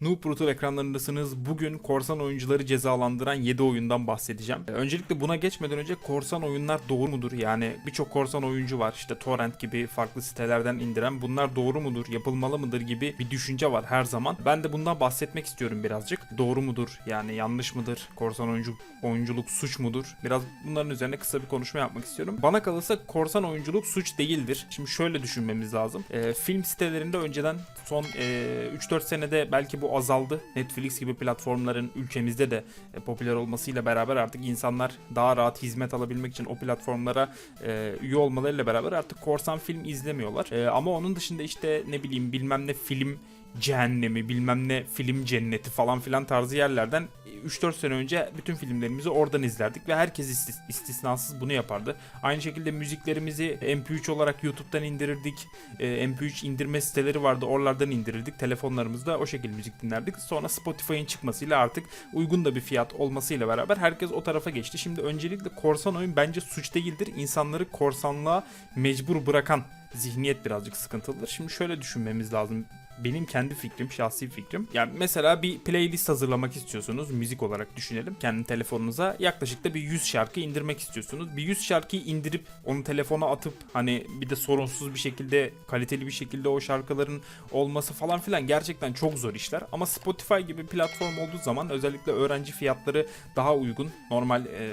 Noob Brutal ekranlarındasınız. Bugün korsan oyuncuları cezalandıran 7 oyundan bahsedeceğim. Ee, Öncelikle buna geçmeden önce korsan oyunlar doğru mudur? Yani birçok korsan oyuncu var. İşte torrent gibi farklı sitelerden indiren. Bunlar doğru mudur? Yapılmalı mıdır gibi bir düşünce var her zaman. Ben de bundan bahsetmek istiyorum birazcık. Doğru mudur? Yani yanlış mıdır? Korsan oyuncu oyunculuk suç mudur? Biraz bunların üzerine kısa bir konuşma yapmak istiyorum. Bana kalırsa korsan oyunculuk suç değildir. Şimdi şöyle düşünmemiz lazım. Ee, film sitelerinde önceden son e, 3-4 senede belki bu azaldı. Netflix gibi platformların ülkemizde de e, popüler olmasıyla beraber artık insanlar daha rahat hizmet alabilmek için o platformlara e, üye olmalarıyla beraber artık korsan film izlemiyorlar. E, ama onun dışında işte ne bileyim bilmem ne film cehennemi bilmem ne film cenneti falan filan tarzı yerlerden 3-4 sene önce bütün filmlerimizi oradan izlerdik ve herkes istis- istisnasız bunu yapardı. Aynı şekilde müziklerimizi MP3 olarak YouTube'dan indirirdik. E, MP3 indirme siteleri vardı oralardan indirirdik. Telefonlarımızda o şekilde müzik dinlerdik. Sonra Spotify'ın çıkmasıyla artık uygun da bir fiyat olmasıyla beraber herkes o tarafa geçti. Şimdi öncelikle korsan oyun bence suç değildir. İnsanları korsanlığa mecbur bırakan zihniyet birazcık sıkıntılıdır. Şimdi şöyle düşünmemiz lazım benim kendi fikrim, şahsi fikrim. Yani mesela bir playlist hazırlamak istiyorsunuz. Müzik olarak düşünelim. Kendi telefonunuza yaklaşık da bir 100 şarkı indirmek istiyorsunuz. Bir 100 şarkıyı indirip onu telefona atıp hani bir de sorunsuz bir şekilde, kaliteli bir şekilde o şarkıların olması falan filan gerçekten çok zor işler. Ama Spotify gibi platform olduğu zaman özellikle öğrenci fiyatları daha uygun. Normal e,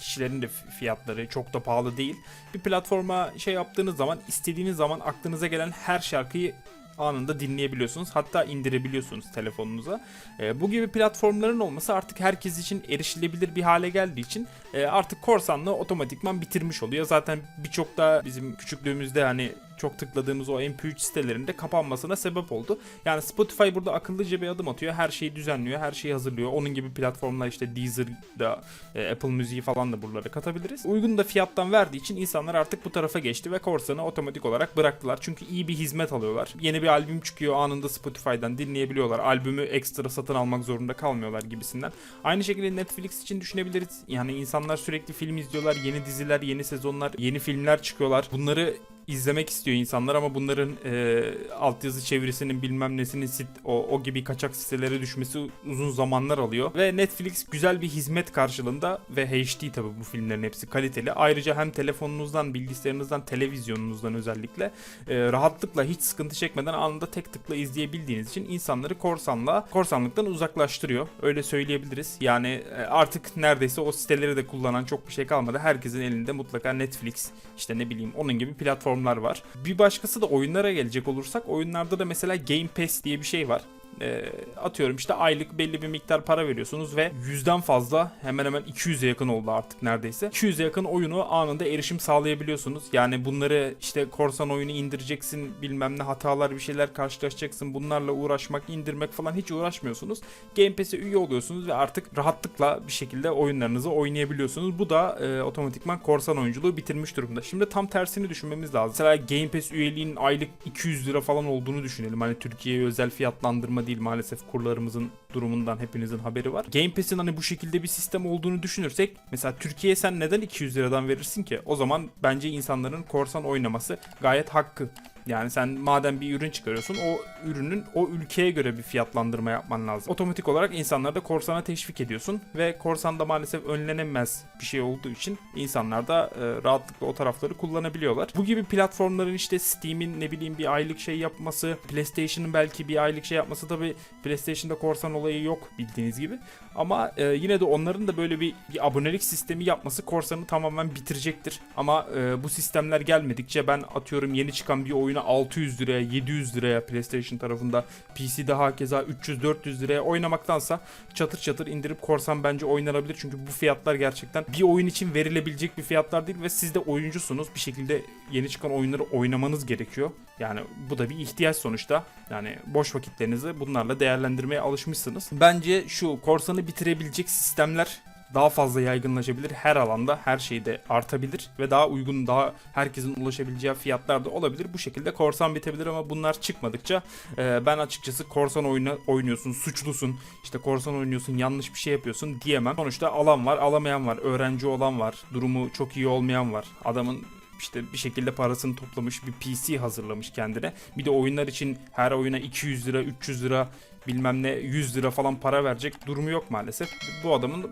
kişilerin de fiyatları çok da pahalı değil. Bir platforma şey yaptığınız zaman istediğiniz zaman aklınıza gelen her şarkıyı anında dinleyebiliyorsunuz. Hatta indirebiliyorsunuz telefonunuza. E, bu gibi platformların olması artık herkes için erişilebilir bir hale geldiği için e, artık korsanlığı otomatikman bitirmiş oluyor. Zaten birçok da bizim küçüklüğümüzde hani çok tıkladığımız o MP3 sitelerinde kapanmasına sebep oldu. Yani Spotify burada akıllıca bir adım atıyor. Her şeyi düzenliyor, her şeyi hazırlıyor. Onun gibi platformlar işte Deezer'da, e, Apple Müziği falan da buralara katabiliriz. Uygun da fiyattan verdiği için insanlar artık bu tarafa geçti ve korsanı otomatik olarak bıraktılar. Çünkü iyi bir hizmet alıyorlar. Yeni bir albüm çıkıyor anında Spotify'dan dinleyebiliyorlar. Albümü ekstra satın almak zorunda kalmıyorlar gibisinden. Aynı şekilde Netflix için düşünebiliriz. Yani insanlar sürekli film izliyorlar. Yeni diziler, yeni sezonlar, yeni filmler çıkıyorlar. Bunları izlemek istiyor insanlar ama bunların e, altyazı çevirisinin bilmem nesinin sit o, o gibi kaçak sitelere düşmesi uzun zamanlar alıyor ve Netflix güzel bir hizmet karşılığında ve HD tabi bu filmlerin hepsi kaliteli. Ayrıca hem telefonunuzdan, bilgisayarınızdan, televizyonunuzdan özellikle e, rahatlıkla hiç sıkıntı çekmeden anında tek tıkla izleyebildiğiniz için insanları korsanla korsanlıktan uzaklaştırıyor. Öyle söyleyebiliriz. Yani e, artık neredeyse o siteleri de kullanan çok bir şey kalmadı. Herkesin elinde mutlaka Netflix işte ne bileyim onun gibi platformlar var. Bir başkası da oyunlara gelecek olursak oyunlarda da mesela Game Pass diye bir şey var. Ee, atıyorum işte aylık belli bir miktar para veriyorsunuz ve yüzden fazla hemen hemen 200'e yakın oldu artık neredeyse. 200'e yakın oyunu anında erişim sağlayabiliyorsunuz. Yani bunları işte korsan oyunu indireceksin bilmem ne hatalar bir şeyler karşılaşacaksın bunlarla uğraşmak indirmek falan hiç uğraşmıyorsunuz. Game Pass'e üye oluyorsunuz ve artık rahatlıkla bir şekilde oyunlarınızı oynayabiliyorsunuz. Bu da e, otomatikman korsan oyunculuğu bitirmiş durumda. Şimdi tam tersini düşünmemiz lazım. Mesela Game Pass üyeliğinin aylık 200 lira falan olduğunu düşünelim. Hani Türkiye'ye özel fiyatlandırma değil maalesef kurlarımızın durumundan hepinizin haberi var. Game Pass'in hani bu şekilde bir sistem olduğunu düşünürsek mesela Türkiye'ye sen neden 200 liradan verirsin ki? O zaman bence insanların korsan oynaması gayet hakkı. Yani sen madem bir ürün çıkarıyorsun o ürünün o ülkeye göre bir fiyatlandırma yapman lazım. Otomatik olarak insanları da korsana teşvik ediyorsun ve korsan da maalesef önlenemez bir şey olduğu için insanlar da e, rahatlıkla o tarafları kullanabiliyorlar. Bu gibi platformların işte Steam'in ne bileyim bir aylık şey yapması, PlayStation'ın belki bir aylık şey yapması tabi PlayStation'da korsan olayı yok bildiğiniz gibi. Ama e, yine de onların da böyle bir, bir abonelik sistemi yapması korsanı tamamen bitirecektir. Ama e, bu sistemler gelmedikçe ben atıyorum yeni çıkan bir oyunu 600 liraya 700 liraya PlayStation tarafında PC'de hakeza 300-400 liraya oynamaktansa çatır çatır indirip korsan bence oynanabilir. Çünkü bu fiyatlar gerçekten bir oyun için verilebilecek bir fiyatlar değil ve siz de oyuncusunuz. Bir şekilde yeni çıkan oyunları oynamanız gerekiyor. Yani bu da bir ihtiyaç sonuçta. Yani boş vakitlerinizi bunlarla değerlendirmeye alışmışsınız. Bence şu korsanı bitirebilecek sistemler daha fazla yaygınlaşabilir. Her alanda her şeyde artabilir ve daha uygun, daha herkesin ulaşabileceği fiyatlar da olabilir. Bu şekilde korsan bitebilir ama bunlar çıkmadıkça e, ben açıkçası korsan oyunu oynuyorsun, suçlusun, işte korsan oynuyorsun, yanlış bir şey yapıyorsun diyemem. Sonuçta alan var, alamayan var, öğrenci olan var, durumu çok iyi olmayan var. Adamın işte bir şekilde parasını toplamış bir PC hazırlamış kendine. Bir de oyunlar için her oyuna 200 lira 300 lira bilmem ne 100 lira falan para verecek durumu yok maalesef. Bu adamın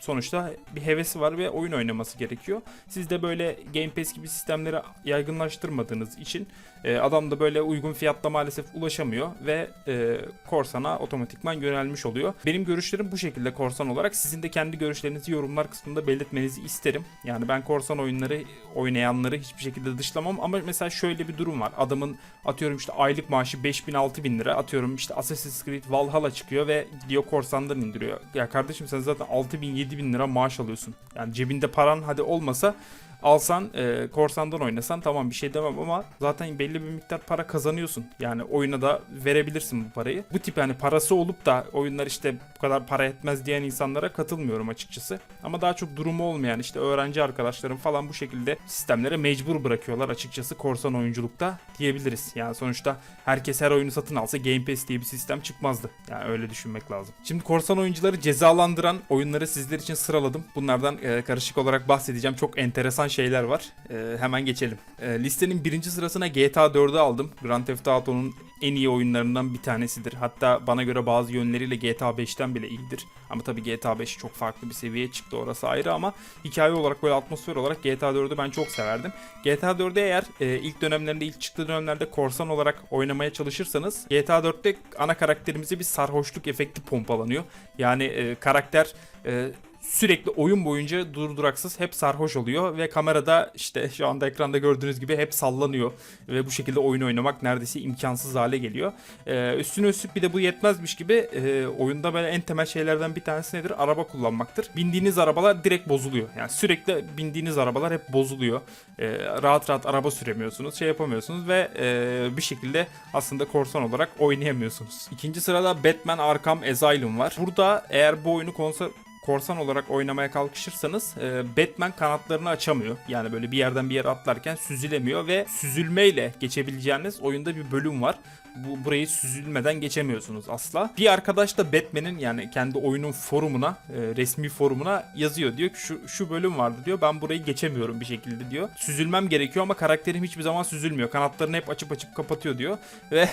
sonuçta bir hevesi var ve oyun oynaması gerekiyor. Siz de böyle Game Pass gibi sistemleri yaygınlaştırmadığınız için e, adam da böyle uygun fiyatla maalesef ulaşamıyor ve e, Korsan'a otomatikman yönelmiş oluyor. Benim görüşlerim bu şekilde Korsan olarak. Sizin de kendi görüşlerinizi yorumlar kısmında belirtmenizi isterim. Yani ben Korsan oyunları oynayanları hiçbir şekilde dışlamam ama mesela şöyle bir durum var. Adamın atıyorum işte aylık maaşı 5000 6000 lira. Atıyorum işte Assassin's Creed Valhalla çıkıyor ve gidiyor Korsan'dan indiriyor. Ya kardeşim sen zaten 6000 7000 lira maaş alıyorsun. Yani cebinde paran hadi olmasa alsan e, korsandan oynasan tamam bir şey demem ama zaten belli bir miktar para kazanıyorsun. Yani oyuna da verebilirsin bu parayı. Bu tip yani parası olup da oyunlar işte bu kadar para etmez diyen insanlara katılmıyorum açıkçası. Ama daha çok durumu olmayan işte öğrenci arkadaşlarım falan bu şekilde sistemlere mecbur bırakıyorlar açıkçası korsan oyunculukta diyebiliriz. Yani sonuçta herkes her oyunu satın alsa Game Pass diye bir sistem çıkmazdı. Yani öyle düşünmek lazım. Şimdi korsan oyuncuları cezalandıran oyunları sizler için sıraladım. Bunlardan e, karışık olarak bahsedeceğim. Çok enteresan şeyler var. E, hemen geçelim. E, listenin birinci sırasına GTA 4'ü aldım. Grand Theft Auto'nun en iyi oyunlarından bir tanesidir. Hatta bana göre bazı yönleriyle GTA 5'ten bile iyidir. Ama tabii GTA 5 çok farklı bir seviyeye çıktı orası ayrı ama hikaye olarak böyle atmosfer olarak GTA 4'ü ben çok severdim. GTA 4'ü eğer e, ilk dönemlerinde ilk çıktığı dönemlerde korsan olarak oynamaya çalışırsanız GTA 4'te ana karakterimize bir sarhoşluk efekti pompalanıyor. Yani e, karakter e, sürekli oyun boyunca durduraksız hep sarhoş oluyor ve kamerada işte şu anda ekranda gördüğünüz gibi hep sallanıyor ve bu şekilde oyun oynamak neredeyse imkansız hale geliyor. Ee, üstüne üstlük bir de bu yetmezmiş gibi e, oyunda böyle en temel şeylerden bir tanesi nedir? Araba kullanmaktır. Bindiğiniz arabalar direkt bozuluyor. Yani sürekli bindiğiniz arabalar hep bozuluyor. Ee, rahat rahat araba süremiyorsunuz, şey yapamıyorsunuz ve e, bir şekilde aslında korsan olarak oynayamıyorsunuz. İkinci sırada Batman Arkham Asylum var. Burada eğer bu oyunu konsol korsan olarak oynamaya kalkışırsanız e, Batman kanatlarını açamıyor. Yani böyle bir yerden bir yere atlarken süzülemiyor ve süzülmeyle geçebileceğiniz oyunda bir bölüm var. Bu burayı süzülmeden geçemiyorsunuz asla. Bir arkadaş da Batman'in yani kendi oyunun forumuna, e, resmi forumuna yazıyor. Diyor ki şu şu bölüm vardı diyor. Ben burayı geçemiyorum bir şekilde diyor. Süzülmem gerekiyor ama karakterim hiçbir zaman süzülmüyor. Kanatlarını hep açıp açıp kapatıyor diyor. Ve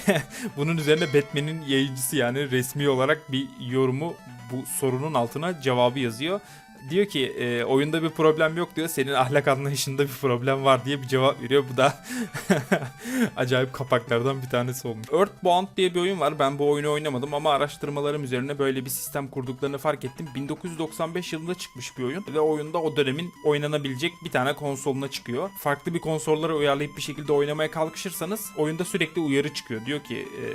bunun üzerine Batman'in yayıncısı yani resmi olarak bir yorumu bu sorunun altına cevabı yazıyor. Diyor ki e, oyunda bir problem yok diyor. Senin ahlak anlayışında bir problem var diye bir cevap veriyor. Bu da acayip kapaklardan bir tanesi olmuş. Earthbound diye bir oyun var. Ben bu oyunu oynamadım ama araştırmalarım üzerine böyle bir sistem kurduklarını fark ettim. 1995 yılında çıkmış bir oyun ve oyunda o dönemin oynanabilecek bir tane konsoluna çıkıyor. Farklı bir konsollara uyarlayıp bir şekilde oynamaya kalkışırsanız oyunda sürekli uyarı çıkıyor. Diyor ki e,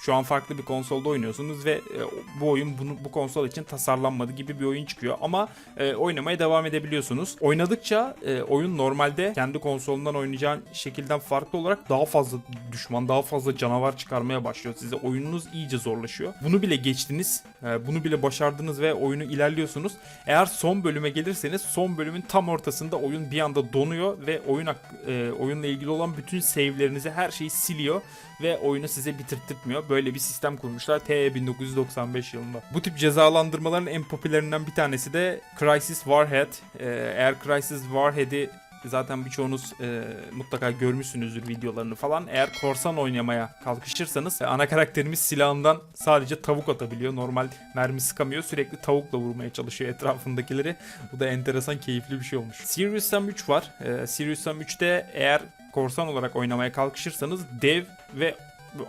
şu an farklı bir konsolda oynuyorsunuz ve e, bu oyun bunu bu konsol için tasarlanmadı gibi bir oyun çıkıyor ama e, oynamaya devam edebiliyorsunuz. Oynadıkça e, oyun normalde kendi konsolundan oynayacağın şekilden farklı olarak daha fazla düşman, daha fazla canavar çıkarmaya başlıyor size. Oyununuz iyice zorlaşıyor. Bunu bile geçtiniz, e, bunu bile başardınız ve oyunu ilerliyorsunuz. Eğer son bölüme gelirseniz son bölümün tam ortasında oyun bir anda donuyor ve oyun e, oyunla ilgili olan bütün save'lerinizi her şeyi siliyor ve oyunu size bitirtmiyor. Böyle bir sistem kurmuşlar T 1995 yılında. Bu tip cezalandırmaların en popülerinden bir tanesi de Crisis Warhead. Ee, eğer Crisis Warhead'i zaten birçoğunuz e, mutlaka görmüşsünüzdür videolarını falan. Eğer korsan oynamaya kalkışırsanız e, ana karakterimiz silahından sadece tavuk atabiliyor. Normal mermi sıkamıyor. Sürekli tavukla vurmaya çalışıyor etrafındakileri. Bu da enteresan keyifli bir şey olmuş. Serious Sam 3 var. E, Serious Sam 3'te eğer korsan olarak oynamaya kalkışırsanız dev ve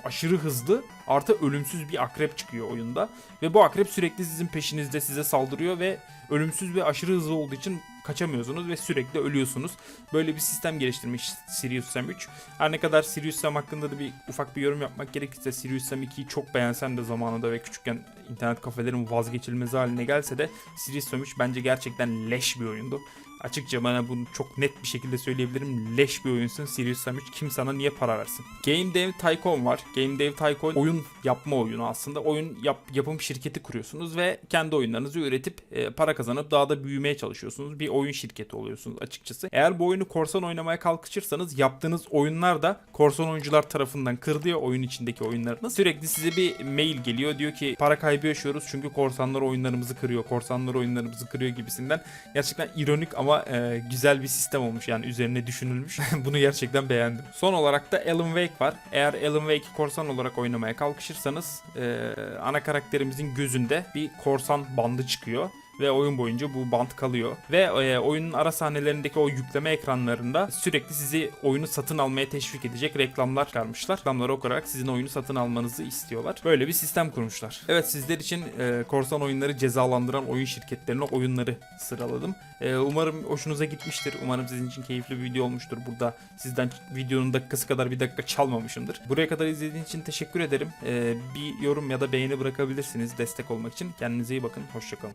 aşırı hızlı artı ölümsüz bir akrep çıkıyor oyunda. Ve bu akrep sürekli sizin peşinizde size saldırıyor ve ölümsüz ve aşırı hızlı olduğu için kaçamıyorsunuz ve sürekli ölüyorsunuz. Böyle bir sistem geliştirmiş Sirius Sam 3. Her ne kadar Sirius Sam hakkında da bir ufak bir yorum yapmak gerekirse Sirius Sam 2'yi çok beğensem de zamanında ve küçükken internet kafelerin vazgeçilmezi haline gelse de Sirius Sam 3 bence gerçekten leş bir oyundu. Açıkça bana bunu çok net bir şekilde söyleyebilirim. Leş bir oyunsun Serious Sam 3. Kim sana niye para versin? Game Dev Tycoon var. Game Dev Tycoon oyun yapma oyunu aslında. Oyun yap, yapım şirketi kuruyorsunuz ve kendi oyunlarınızı üretip e, para kazanıp daha da büyümeye çalışıyorsunuz. Bir oyun şirketi oluyorsunuz açıkçası. Eğer bu oyunu korsan oynamaya kalkışırsanız yaptığınız oyunlar da korsan oyuncular tarafından kırılıyor oyun içindeki oyunlarınız. Sürekli size bir mail geliyor. Diyor ki para kaybı yaşıyoruz çünkü korsanlar oyunlarımızı kırıyor. Korsanlar oyunlarımızı kırıyor gibisinden. Gerçekten ironik ama e, güzel bir sistem olmuş yani üzerine düşünülmüş. Bunu gerçekten beğendim. Son olarak da Alan Wake var. Eğer Alan Wake'i korsan olarak oynamaya kalk kalkışırsanız e, ana karakterimizin gözünde bir korsan bandı çıkıyor ve oyun boyunca bu bant kalıyor. Ve e, oyunun ara sahnelerindeki o yükleme ekranlarında sürekli sizi oyunu satın almaya teşvik edecek reklamlar çıkarmışlar. Reklamları okuyarak sizin oyunu satın almanızı istiyorlar. Böyle bir sistem kurmuşlar. Evet sizler için e, korsan oyunları cezalandıran oyun şirketlerine oyunları sıraladım. E, umarım hoşunuza gitmiştir. Umarım sizin için keyifli bir video olmuştur. Burada sizden videonun dakikası kadar bir dakika çalmamışımdır. Buraya kadar izlediğiniz için teşekkür ederim. E, bir yorum ya da beğeni bırakabilirsiniz destek olmak için. Kendinize iyi bakın. Hoşçakalın.